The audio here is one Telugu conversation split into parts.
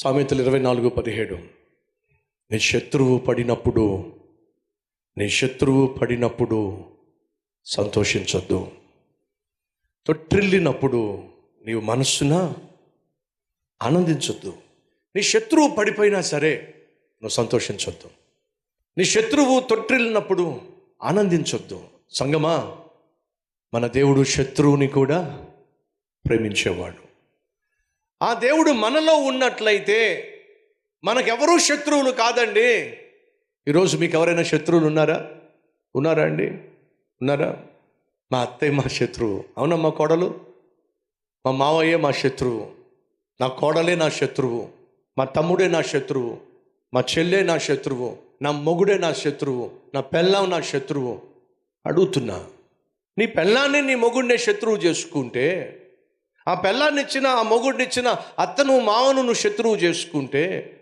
సామెతలు ఇరవై నాలుగు పదిహేడు. నీ శత్రువు పడినప్పుడు నీ శత్రువు పడినప్పుడు సంతోషించొద్దు. తొట్టిల్లినప్పుడు నీవు మనస్సున ఆనందించొద్దు. నీ శత్రువు పడిపోయినా సరే నువ్వు సంతోషించొద్దు. నీ శత్రువు తొట్టిల్లినప్పుడు ఆనందించొద్దు. సంగమా మన దేవుడు శత్రువుని కూడా ప్రేమించేవాడు. ఆ దేవుడు మనలో ఉన్నట్లయితే మనకెవరూ శత్రువులు కాదండి. ఈరోజు మీకు ఎవరైనా శత్రువులు ఉన్నారా? ఉన్నారా అండి? ఉన్నారా? మా అత్తయ్య మా శత్రువు. అవునా మా కోడలు? మా మావయ్యే మా శత్రువు. నా కోడలే నా శత్రువు. మా తమ్ముడే నా శత్రువు. మా చెల్లె నా శత్రువు. నా మొగుడే నా శత్రువు. నా పెళ్ళాం నా శత్రువు. అడుగుతున్నా నీ పెళ్ళాన్ని నీ మొగుడినే శత్రువు చేసుకుంటే ఆ పెళ్ళాన్నిచ్చిన ఆ మొగుడినిచ్చిన అత్తను మావను నువ్వు శత్రువు చేసుకుంటే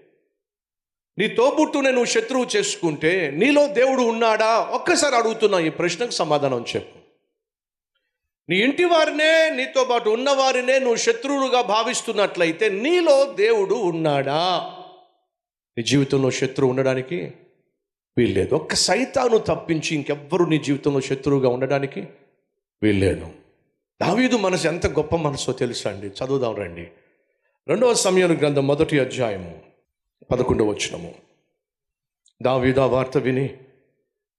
నీ తోబుట్టునే నువ్వు శత్రువు చేసుకుంటే నీలో దేవుడు ఉన్నాడా? ఒక్కసారి అడుగుతున్నా ఈ ప్రశ్నకు సమాధానం చెప్పు. నీ ఇంటి వారినే నీతో పాటు ఉన్నవారినే నువ్వు శత్రువులుగా భావిస్తున్నట్లయితే నీలో దేవుడు ఉన్నాడా? నీ జీవితంలో శత్రువు ఉండడానికి వీల్లేదు. ఒక్క సైతాను తప్పించి ఇంకెవ్వరు నీ జీవితంలో శత్రువుగా ఉండడానికి వీల్లేదు. దావీదు మనసు ఎంత గొప్ప మనసో తెలుసా అండి? చదువుదాం రండి. రెండవ సమయం గ్రంథం మొదటి అధ్యాయము పదకొండవ వచ్చినము దావీదు ఆ వార్త విని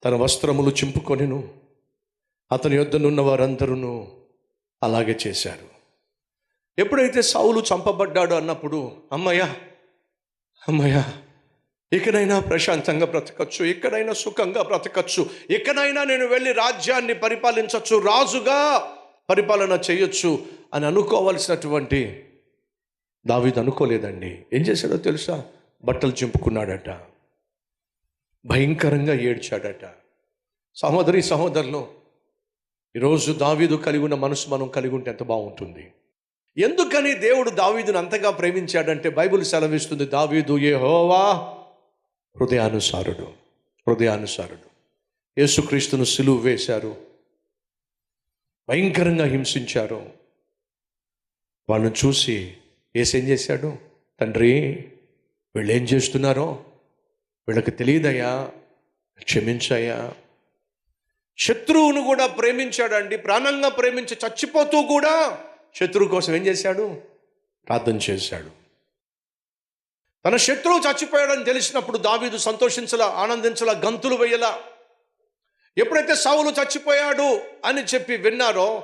తన వస్త్రములు చింపుకొనిను అతని యొద్దనున్న వారందరూ అలాగే చేశారు. ఎప్పుడైతే సౌలు చంపబడ్డాడు అన్నప్పుడు అమ్మయ్యా అమ్మయ్యా ఇకనైనా ప్రశాంతంగా బ్రతకచ్చు ఎక్కడైనా సుఖంగా బ్రతకచ్చు ఎక్కడైనా నేను వెళ్ళి రాజ్యాన్ని పరిపాలించవచ్చు రాజుగా పరిపాలన చేయొచ్చు అని అనుకోవాల్సినటువంటి దావీదు అనుకోలేదండి. ఏం చేశాడో తెలుసా? బట్టలు చింపుకున్నాడట. భయంకరంగా ఏడ్చాడట. సహోదరి సహోదరులు ఈరోజు దావీదు కలిగి ఉన్న మనసు మనం కలిగి ఉంటే ఎంత బాగుంటుంది. ఎందుకని దేవుడు దావీదును అంతగా ప్రేమించాడంటే బైబిల్ సెలవిస్తుంది దావీదు ఏ హోవా హృదయానుసారుడు హృదయానుసారుడు. యేసుక్రీస్తును సిలువు వేశారు. భయంకరంగా హింసించారు. వాళ్ళను చూసి ఏసేం చేశాడు? తండ్రి వీళ్ళు ఏం చేస్తున్నారో వీళ్ళకి తెలియదయ్యా క్షమించాయా శత్రువును కూడా ప్రేమించాడండి ప్రాణంగా ప్రేమించి చచ్చిపోతూ కూడా శత్రువు కోసం ఏం చేశాడు? ప్రార్థన చేశాడు. తన శత్రువు చచ్చిపోయాడని తెలిసినప్పుడు దావీదు సంతోషించలా ఆనందించలా గంతులు వేయలా ఎప్పుడైతే సౌలు చచ్చిపోయాడు అని చెప్పి విన్నారో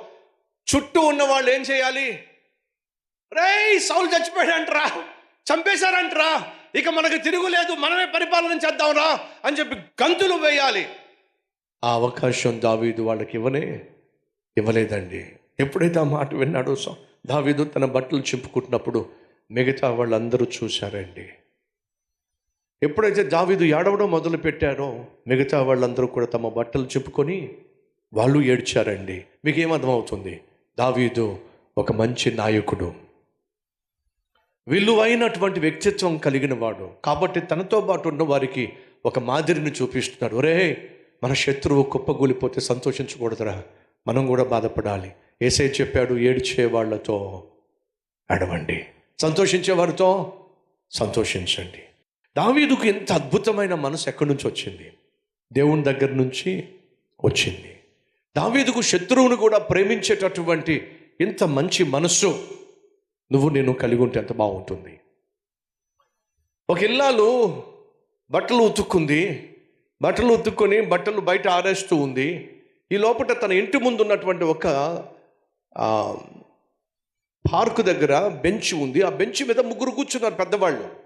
చుట్టూ ఉన్న వాళ్ళు ఏం చేయాలి? రేయ్ సౌలు చచ్చిపోయాడంటరా చంపేశారంటరా ఇక మనకు తిరుగులేదు మనమే పరిపాలన చేద్దాంరా అని చెప్పి గంతులు వేయాలి. ఆ అవకాశం దావీదు వాళ్ళకి ఇవ్వనే ఇవ్వలేదండి. ఎప్పుడైతే ఆ మాట విన్నాడో దావీదు తన బట్టలు చింపుకుంటున్నప్పుడు మిగతా వాళ్ళందరూ చూశారండి. ఎప్పుడైతే దావీదు ఏడవడం మొదలు పెట్టారో మిగతా వాళ్ళందరూ కూడా తమ బట్టలు చెప్పుకొని వాళ్ళు ఏడ్చారండి. మీకేం అర్థమవుతుంది దావీదు ఒక మంచి నాయకుడు. విలువైనటువంటి వ్యక్తిత్వం కలిగిన వాడు. కాబట్టి తనతో పాటు ఉన్న వారికి ఒక మాదిరిని చూపిస్తున్నాడు. ఒరే మన శత్రువు కుప్పగూలిపోతే సంతోషించకూడదురా. మనం కూడా బాధపడాలి. ఏసై చెప్పాడు ఏడ్చే వాళ్ళతో అడవండి సంతోషించే వారితో సంతోషించండి. దావీదుకు ఎంత అద్భుతమైన మనసు ఎక్కడి నుంచి వచ్చింది? దేవుని దగ్గర నుంచి వచ్చింది. దావీదుకు శత్రువును కూడా ప్రేమించేటటువంటి ఇంత మంచి మనస్సు నువ్వు నేను కలిగి ఉంటే ఎంత బాగుంటుంది. ఒక ఇల్లాలు బట్టలు ఉతుక్కుంది. బట్టలు ఉతుక్కొని బట్టలు బయట ఆరేస్తూ ఉంది. ఈ లోపల తన ఇంటి ముందు ఉన్నటువంటి ఒక పార్కు దగ్గర బెంచ్ ఉంది. ఆ బెంచ్ మీద ముగ్గురు కూర్చున్నారు పెద్దవాళ్ళు.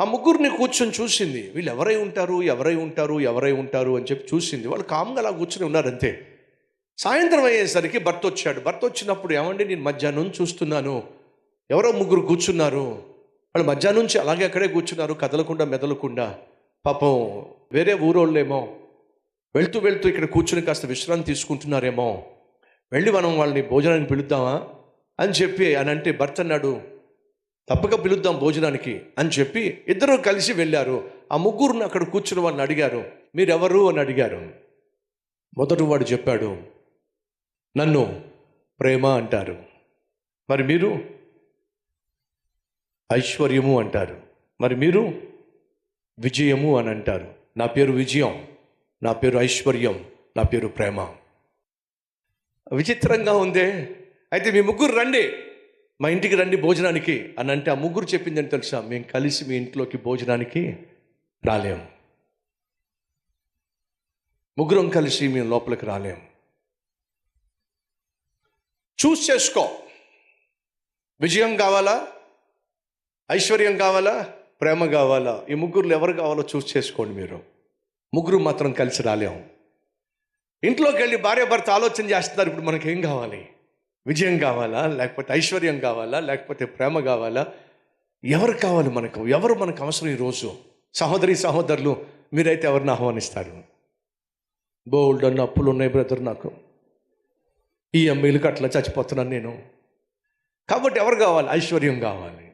ఆ ముగ్గురిని కూర్చొని చూసింది. వీళ్ళు ఎవరై ఉంటారు? ఎవరై ఉంటారు? ఎవరై ఉంటారు? అని చెప్పి చూసింది. వాళ్ళు కామ్గా అలా కూర్చొని ఉన్నారు అంతే. సాయంత్రం అయ్యేసరికి భర్త వచ్చాడు. భర్త వచ్చినప్పుడు ఏమండి నేను మధ్యాహ్నం చూస్తున్నాను. ఎవరో ముగ్గురు కూర్చున్నారు. వాళ్ళు మధ్యాహ్నం నుంచి అలాగే అక్కడే కూర్చున్నారు కదలకుండా మెదలకుండా. పాపం వేరే ఊరోళ్ళేమో వెళ్తూ వెళ్తూ ఇక్కడ కూర్చుని కాస్త విశ్రాంతి తీసుకుంటున్నారేమో. వెళ్ళి మనం వాళ్ళని భోజనానికి పిలుద్దామా? అని చెప్పి అని అంటే భర్త అన్నాడు తప్పక పిలుద్దాం భోజనానికి అని చెప్పి ఇద్దరు కలిసి వెళ్ళారు. ఆ ముగ్గురుని అక్కడ కూర్చుని వాడిని అడిగారు మీరెవరు? అని అడిగారు. మొదటి వాడు చెప్పాడు నన్ను ప్రేమ అంటారు. మరి మీరు? ఐశ్వర్యము అంటారు. మరి మీరు? విజయము అని అంటారు. నా పేరు విజయం. నా పేరు ఐశ్వర్యం. నా పేరు ప్రేమ. విచిత్రంగా ఉందే. అయితే మీ ముగ్గురు రండి. మా ఇంటికి రండి భోజనానికి అని అంటే ఆ ముగ్గురు చెప్పిందని తెలుసా? మేము కలిసి మీ ఇంట్లోకి భోజనానికి రాలేం. ముగ్గురం కలిసి మేము లోపలికి రాలేం. చూస్ చేసుకో. విజయం కావాలా? ఐశ్వర్యం కావాలా? ప్రేమ కావాలా? ఈ ముగ్గురులో ఎవరు కావాలో చూస్ చేసుకోండి మీరు. ముగ్గురు మాత్రం కలిసి రాలేము ఇంట్లోకి వెళ్ళి భార్య భర్త ఆలోచన చేస్తున్నారు ఇప్పుడు మనకి ఏం కావాలి? విజయం కావాలా? లేకపోతే ఐశ్వర్యం కావాలా? లేకపోతే ప్రేమ కావాలా? ఎవరు కావాలి మనకు? ఎవరు మనకు అవసరం ఈరోజు సహోదరి సహోదరులు మీరైతే ఎవరిని ఆహ్వానిస్తారు? బోల్డ్ అన్న అప్పులు ఉన్నాయి బ్రదర్ నాకు. ఈ అమ్మాయిలకు అట్లా చచ్చిపోతున్నాను నేను. కాబట్టి ఎవరు కావాలి? ఐశ్వర్యం కావాలి.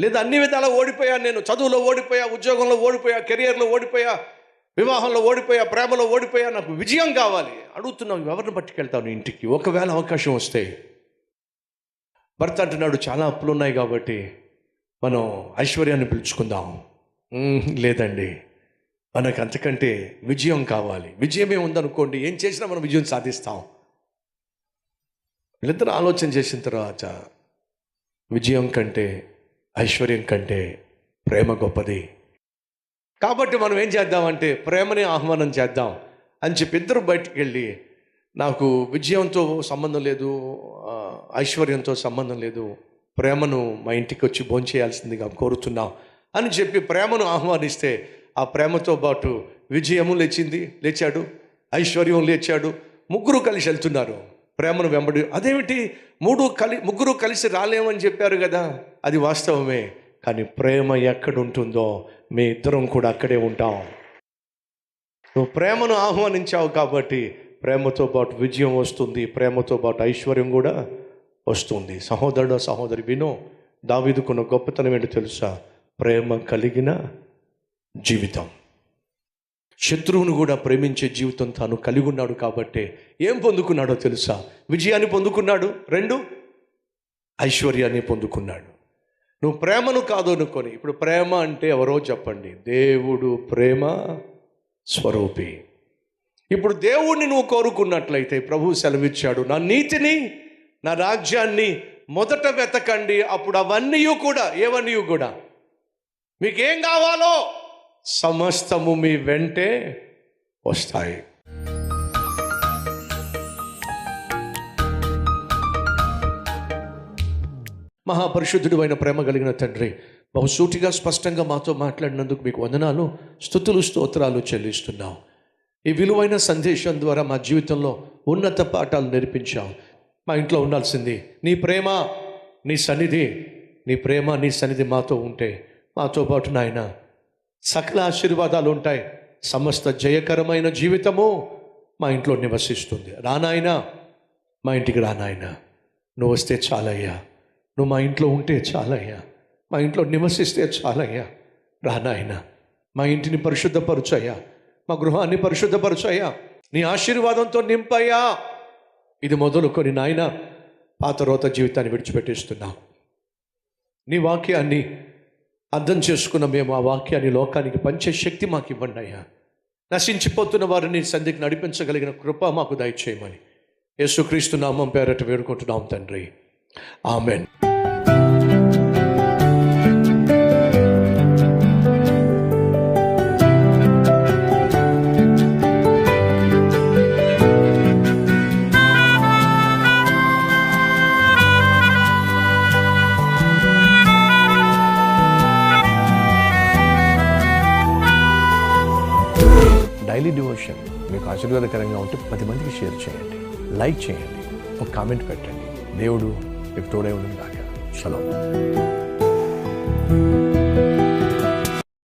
లేదా అన్ని విధాలా ఓడిపోయా నేను? చదువులో ఓడిపోయా? ఉద్యోగంలో ఓడిపోయా? కెరియర్లో ఓడిపోయా? వివాహంలో ఓడిపోయా ప్రేమలో ఓడిపోయా నాకు విజయం కావాలి. అడుగుతున్నావు ఎవరిని పట్టుకెళ్తావు నీ ఇంటికి? ఒకవేళ అవకాశం వస్తే. భర్త అంటున్నాడు చాలా అప్పులు ఉన్నాయి కాబట్టి మనం ఐశ్వర్యాన్ని పిలుచుకుందాం. లేదండి. మనకు అంతకంటే విజయం కావాలి. విజయమే ఉందనుకోండి ఏం చేసినా మనం విజయం సాధిస్తాం. వీళ్ళిద్దరూ ఆలోచన చేసిన తర్వాత విజయం కంటే ఐశ్వర్యం కంటే ప్రేమ గొప్పది. కాబట్టి మనం ఏం చేద్దామంటే ప్రేమని ఆహ్వానం చేద్దాం అని చెప్పి ఇద్దరు బయటికి వెళ్ళి నాకు విజయంతో సంబంధం లేదు ఐశ్వర్యంతో సంబంధం లేదు ప్రేమను మా ఇంటికి వచ్చి భోంచేయాల్సిందిగా కోరుతున్నాం అని చెప్పి ప్రేమను ఆహ్వానిస్తే ఆ ప్రేమతో పాటు విజయము లేచింది లేచాడు ఐశ్వర్యం లేచాడు ముగ్గురు కలిసి వెళ్తున్నారు. ప్రేమను వెంబడి అదేమిటి? మూడు కలి ముగ్గురు కలిసి రాలేమని చెప్పారు కదా అది వాస్తవమే. కానీ ప్రేమ ఎక్కడ ఉంటుందో మీ ఇద్దరం కూడా అక్కడే ఉంటాం. నువ్వు ప్రేమను ఆహ్వానించావు కాబట్టి ప్రేమతో పాటు విజయం వస్తుంది ప్రేమతో పాటు ఐశ్వర్యం కూడా వస్తుంది. సహోదరుడు సహోదరి వినో దావిదుకున్న గొప్పతనం ఏంటో తెలుసా? ప్రేమ కలిగిన జీవితం. శత్రువును కూడా ప్రేమించే జీవితం తాను కలిగి ఉన్నాడు కాబట్టి ఏం పొందుకున్నాడో తెలుసా? విజయాన్ని పొందుకున్నాడు రెండు ఐశ్వర్యాన్ని పొందుకున్నాడు. నువ్వు ప్రేమను కాదు అనుకొని ఇప్పుడు ప్రేమ అంటే ఎవరో చెప్పండి. దేవుడు ప్రేమ స్వరూపి. ఇప్పుడు దేవుణ్ణి నువ్వు కోరుకున్నట్లయితే ప్రభు సెలవిచ్చాడు నా నీతిని నా రాజ్యాన్ని మొదట వెతకండి అప్పుడు అవన్నీ కూడా ఏవన్నీ కూడా? మీకేం కావాలో? సమస్తము మీ వెంటే వస్తాయి. మహాపరిశుద్ధుడు అయిన ప్రేమ కలిగిన తండ్రి బహుసూటిగా స్పష్టంగా మాతో మాట్లాడినందుకు మీకు వందనాలు స్థుతులు స్తోత్రాలు చెల్లిస్తున్నాం. ఈ విలువైన సందేశం ద్వారా మా జీవితంలో ఉన్నత పాఠాలు నేర్పించాం. మా ఇంట్లో ఉండాల్సింది నీ ప్రేమ నీ సన్నిధి నీ ప్రేమ నీ సన్నిధి మాతో ఉంటే మాతో పాటు నాయన సకల ఆశీర్వాదాలు ఉంటాయి. సమస్త జయకరమైన జీవితము మా ఇంట్లో నివసిస్తుంది. రానాయనా మా ఇంటికి రానాయనా నువ్వు వస్తే చాలయ్యా. నువ్వు మా ఇంట్లో ఉంటే చాలయ్యా. మా ఇంట్లో నివసిస్తే చాలయ్యా. రానాయనా మా ఇంటిని పరిశుద్ధపరచయ్యా. మా గృహాన్ని పరిశుద్ధపరచయ్యా. నీ ఆశీర్వాదంతో నింపయ్యా. ఇది మొదలుకొని నాయన పాత రోత జీవితాన్ని విడిచిపెట్టేస్తున్నాం. నీ వాక్యాన్ని అర్థం చేసుకున్న మేము ఆ వాక్యాన్ని లోకానికి పంచే శక్తి మాకు ఇవ్వండి అయ్యా. నశించిపోతున్న వారిని సంధికి నడిపించగలిగిన కృప మాకు దయచేయమని. యేసుక్రీస్తు నామం పేరట వేడుకుంటున్నాం తండ్రి. ఆమెన్. డైలీ డివోషన్ మీకు ఆశీర్వాదకరంగా ఉంటే పది మందికి షేర్ చేయండి. లైక్ చేయండి. ఒక కామెంట్ పెట్టండి. దేవుడు మీకు తోడే ఉండదు కాక చలో